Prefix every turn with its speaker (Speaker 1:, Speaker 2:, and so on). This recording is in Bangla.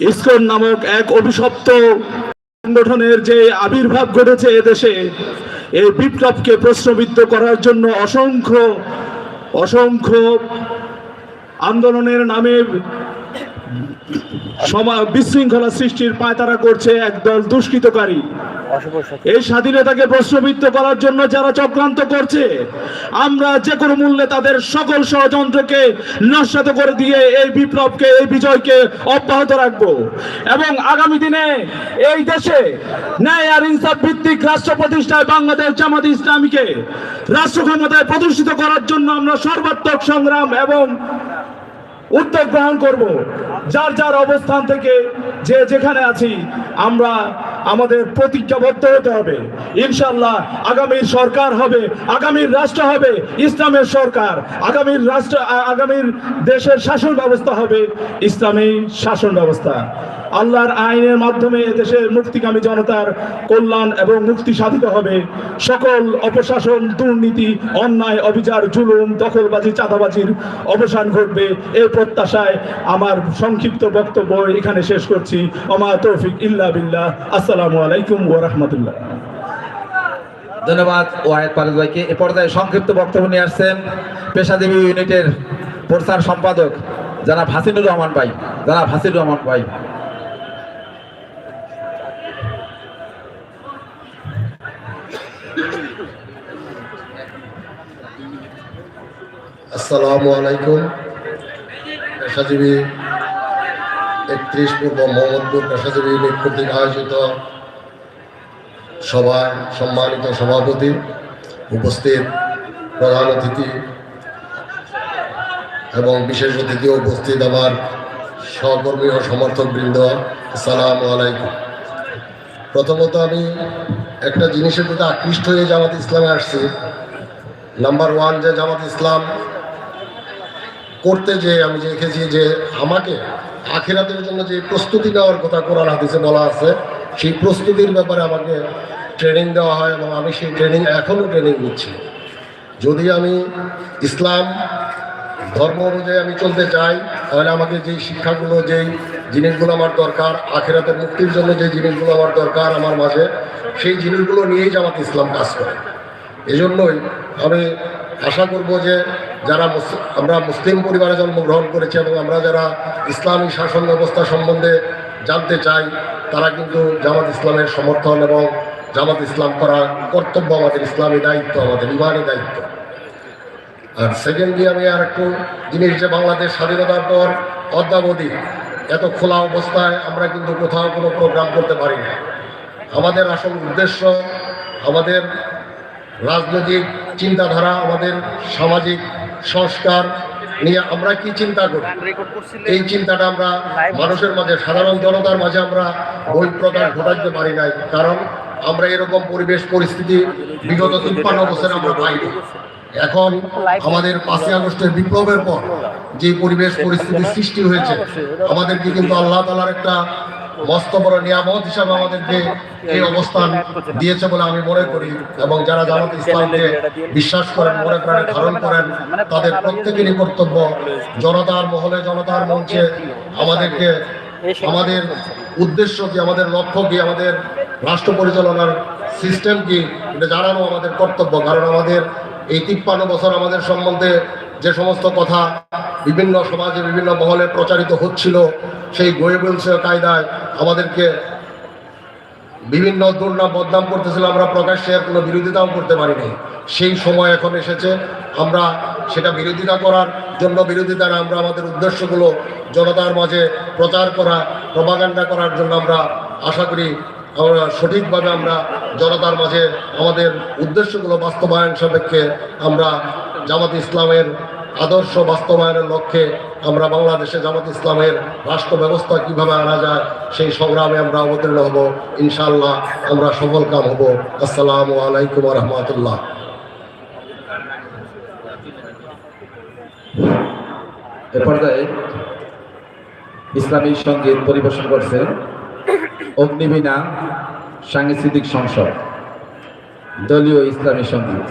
Speaker 1: ইসকন নামক এক অভিশপ্ত সংগঠনের যে আবির্ভাব ঘটেছে এদেশে, এই বিপ্লবকে প্রশ্নবিদ্ধ করার জন্য অসংখ্য অসংখ্য আন্দোলনের নামে সমা- বিশৃঙ্খলা সৃষ্টির পায়তারা করছে একদল দুষ্কৃতকারী। এই স্বাধীনতাকে প্রশ্নবিদ্ধ করার জন্য যারা চক্রান্ত করছে, আমরা যে কোনো মূল্যে তাদের সকল ষড়যন্ত্রকে নস্বাত করে দিয়ে এই বিপ্লবকে, এই বিজয়কে অব্যাহত রাখব। এবং আগামী দিনে এই দেশে ন্যায় আর ইনসাফ ভিত্তিক রাষ্ট্র প্রতিষ্ঠায় বাংলাদেশ জামাত ইসলামীকে রাষ্ট্র ক্ষমতায় প্রতিষ্ঠিত করার জন্য আমরা সর্বাত্মক সংগ্রাম এবং উদ্যোগ গ্রহণ করব। যার যার অবস্থান থেকে যে যেখানে আছি আমরা আমাদের প্রতিজ্ঞাবদ্ধ হতে হবে। ইনশাল্লাহ আগামীর সরকার হবে, আগামীর রাষ্ট্র হবে, ইসলামের সরকার, আগামীর রাষ্ট্র আগামীর দেশের শাসন ব্যবস্থা হবে ইসলামী শাসন ব্যবস্থা। আল্লাহর আইনের মাধ্যমে এদেশের মুক্তিকামী জনতার কল্যাণ এবং মুক্তি সাধিত হবে। সকল অপশাসন, দুর্নীতি, অন্যায়, অবিচার, জুলুম, দখলবাজি, চাঁদাবাজির অবসান ঘটবে। এই প্রত্যাশায় আমার সংক্ষিপ্ত বক্তব্য এখানে শেষ করছি। অমা তৌফিক ইল্লা বিল্লাহ। আসসালামু আলাইকুম ওয়া রাহমাতুল্লাহ।
Speaker 2: ধন্যবাদ ওয়াহেদ পারুল ভাইকে। এ পর্যায়ে সংক্ষিপ্ত বক্তব্য নিয়ে আসছেন পেশাজীবী ইউনিটের প্রচার সম্পাদক যারা ভাসিনুর রহমান ভাই। যারা ভাসির রহমান ভাই।
Speaker 3: আসসালামু আলাইকুম পেশাজীবী একত্রিশ পূর্ব মোহাম্মদপুর পেশাজীবী ইউনিট কর্তৃক আয়োজিত সভার সম্মানিত সভাপতি উপস্থিত প্রধান অতিথি এবং বিশেষ অতিথি উপস্থিত আমার সহকর্মী ও সমর্থক বৃন্দ, আসসালামু আলাইকুম। প্রথমত আমি একটা জিনিসের প্রতি আকৃষ্ট হয়ে জামাত ইসলামে আসছি। নাম্বার ওয়ান, যে জামাত ইসলাম করতে যে আমি দেখেছি যে আমাকে আখিরাতের জন্য যে প্রস্তুতি নেওয়ার কথা কোরআন হাদিসে বলা আছে, সেই প্রস্তুতির ব্যাপারে আমাকে ট্রেনিং দেওয়া হয় এবং আমি সেই ট্রেনিং এখনও ট্রেনিং নিচ্ছি। যদি আমি ইসলাম ধর্ম অনুযায়ী আমি চলতে চাই, তাহলে আমাকে যেই শিক্ষাগুলো, যেই জিনিসগুলো আমার দরকার, আখেরাতের মুক্তির জন্য যে জিনিসগুলো আমার দরকার আমার মাঝে, সেই জিনিসগুলো নিয়েই জামাত ইসলাম কাজ করে। এজন্যই আমি আশা করব যে যারা আমরা মুসলিম পরিবারে জন্মগ্রহণ করেছি এবং আমরা যারা ইসলামী শাসন ব্যবস্থা সম্বন্ধে জানতে চাই, তারা কিন্তু জামাত ইসলামের সমর্থন এবং জামাত ইসলাম করা কর্তব্য, আমাদের ইসলামী দায়িত্ব, আমাদের ইমানি দায়িত্ব। আর সেকেন্ডলি আমি আর একটু জিনিস যে বাংলাদেশ স্বাধীনতার পর অদ্যাবধি এত খোলা অবস্থায় আমরা কিন্তু কোথাও কোনো প্রোগ্রাম করতে পারি না। আমাদের আসল উদ্দেশ্য, আমাদের রাজনৈতিক চিন্তাধারা আমাদের সামাজিক সংস্কার নিয়ে আমরা কি চিন্তা করি? এই চিন্তাটা আমরা মানুষের মাঝে সাধারণ জনতার মাঝে আমরা বই প্রকাশ ঘটাতে পারি নাই। কারণ আমরা এরকম পরিবেশ পরিস্থিতি বিগত তিপ্পান্ন বছর আমরা পাইনি। এখন আমাদের পাঁচই আগস্টের বিপ্লবের পর যে পরিবেশ পরিস্থিতি সৃষ্টি হয়েছে আমাদেরকে কিন্তু আল্লাহ তালার একটা মস্ত বড় নিয়ামত হিসাবে আমাদেরকে এই অবস্থান দিয়েছে বলে আমি মনে করি এবং যারা জামাত ইসলামকে বিশ্বাস করেন, মনে প্রাণে ধারণ করেন, তাদের প্রত্যেকেরই কর্তব্য জনতার মহলে, জনতার মঞ্চে আমাদেরকে আমাদের উদ্দেশ্য কি, আমাদের লক্ষ্য কি, আমাদের রাষ্ট্র পরিচালনার সিস্টেম কি, এটা জানানো আমাদের কর্তব্য। কারণ আমাদের এই তিপ্পান্ন বছর আমাদের সম্বন্ধে যে সমস্ত কথা বিভিন্ন সমাজে বিভিন্ন মহলে প্রচারিত হচ্ছিল সেই গোয়েবলস কায়দায় আমাদেরকে বিভিন্ন দুর্নাম, বদনাম করতেছিল। আমরা প্রকাশ্যে কোনো বিরোধিতাও করতে পারিনি। সেই সময় এখন এসেছে। আমরা সেটা বিরোধিতা করার জন্য বিরোধিতা আমরা আমাদের উদ্দেশ্যগুলো জনতার মাঝে প্রচার করা প্রভাগান্ডা করার জন্য আমরা আশা করি, আমরা সঠিকভাবে আমরা জনতার মাঝে আমাদের উদ্দেশ্যগুলো বাস্তবায়ন সাপেক্ষে আমরা জামাত ইসলামের আদর্শ বাস্তবায়নের লক্ষ্যে আমরা বাংলাদেশে জামাত ইসলামের রাষ্ট্র ব্যবস্থা কীভাবে আনা যায়, সেই সংগ্রামে আমরা অবতীর্ণ হব। ইনশাআল্লাহ আমরা সফল কাম হব। আসসালামু আলাইকুম রহমতুল্লাহ।
Speaker 2: এ পর্যায়ে ইসলামী সংগীত পরিবেশন করছেন অগ্নিবীণা সাংস্কৃতিক সংসদ, দলীয় ইসলামী সংগীত।